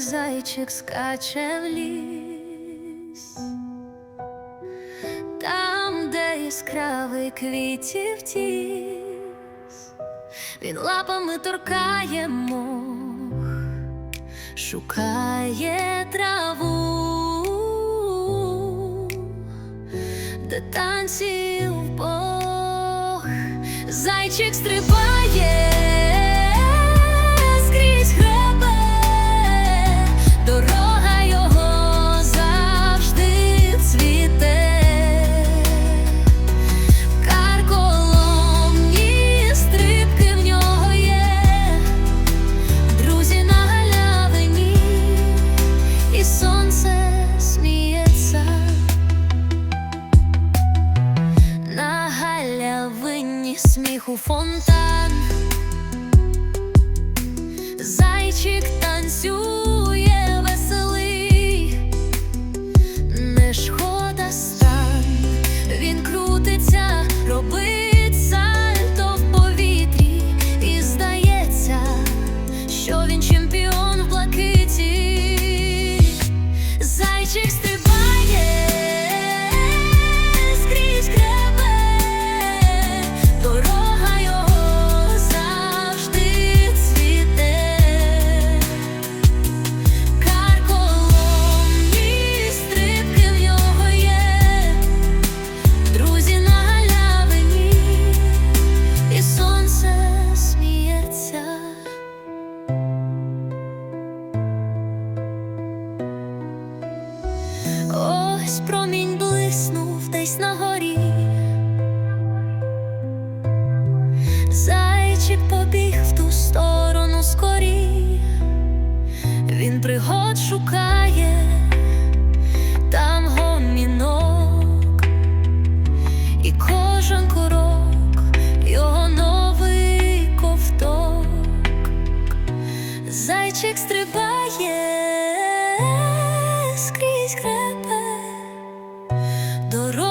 зайчик скаче в ліс, там, де яскравий квітів тіс, він лапами торкає мох, шукає траву, де танців Бог, зайчик стрибає. Сміху фонтан, зайчик Якийсь промінь блиснув десь на горі, зайчик побіг в ту сторону скорі, він пригод шукає, там гомінок, і кожен курок його новий ковток, зайчик стрибає. дорога.